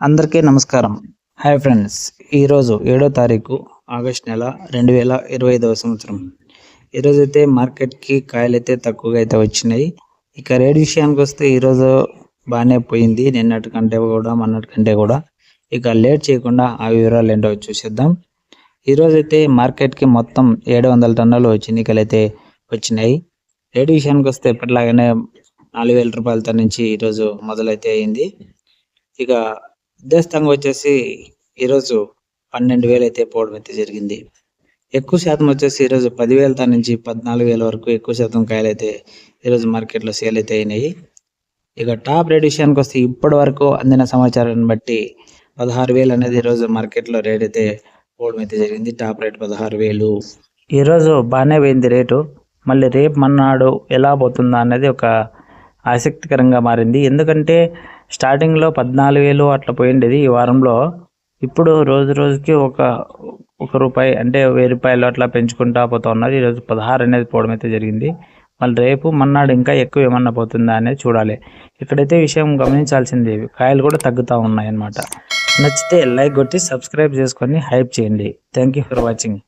అందరికీ నమస్కారం. Hi friends ఈరోజు ఏడో తారీఖు ఆగస్ట్ నెల రెండు వేల ఇరవై ఐదవ సంవత్సరం. ఈరోజు అయితే మార్కెట్కి కాయలు అయితే తక్కువగా అయితే వచ్చినాయి. ఇక రేట్ విషయానికి వస్తే ఈరోజు బాగానే పోయింది. నిన్నటి కంటే కూడా మొన్నటి కంటే కూడా. ఇక లేట్ చేయకుండా ఆ వివరాలు ఏంటో చూసేద్దాం. ఈరోజు అయితే మార్కెట్కి మొత్తం ఏడు వందల టన్నులు చిన్నికలు అయితే వచ్చినాయి. రేట్ విషయానికి వస్తే ఎప్పటిలాగానే నాలుగు వేల రూపాయలతో నుంచి ఈరోజు మొదలైతే అయింది. ఇక మధ్యస్థంగా వచ్చేసి ఈరోజు పన్నెండు వేలు అయితే పోవడం అయితే జరిగింది. ఎక్కువ శాతం వచ్చేసి ఈరోజు పదివేల తా నుంచి పద్నాలుగు వేల వరకు ఎక్కువ శాతం కాయలు అయితే ఈరోజు మార్కెట్లో సేల్ అయితే అయినాయి. ఇక టాప్ రేట్ విషయానికి వస్తే ఇప్పటి వరకు అందిన సమాచారాన్ని బట్టి పదహారు వేలు అనేది ఈరోజు మార్కెట్లో రేట్ అయితే పోవడం అయితే జరిగింది. టాప్ రేట్ పదహారు వేలు. ఈరోజు బాగానే పోయింది రేటు. మళ్ళీ రేపు మన్నాడు ఎలా పోతుందా అనేది ఒక ఆసక్తికరంగా మారింది. ఎందుకంటే స్టార్టింగ్లో పద్నాలుగు వేలు అట్లా పోయిండేది ఈ వారంలో. ఇప్పుడు రోజు రోజుకి ఒక ఒక రూపాయి అంటే వెయ్యి రూపాయలు అట్లా పెంచుకుంటా పోతా ఉన్నారు. ఈరోజు పదహారు అనేది పోవడం అయితే జరిగింది. మళ్ళీ రేపు మన్నాడు ఇంకా ఎక్కువ ఏమన్నా పోతుందా అనేది చూడాలి. ఇక్కడైతే విషయం గమనించాల్సింది కాయలు కూడా తగ్గుతూ ఉన్నాయి అన్నమాట నచ్చితే లైక్ కొట్టి సబ్స్క్రైబ్ చేసుకొని హైప్ చేయండి. Thank you for watching.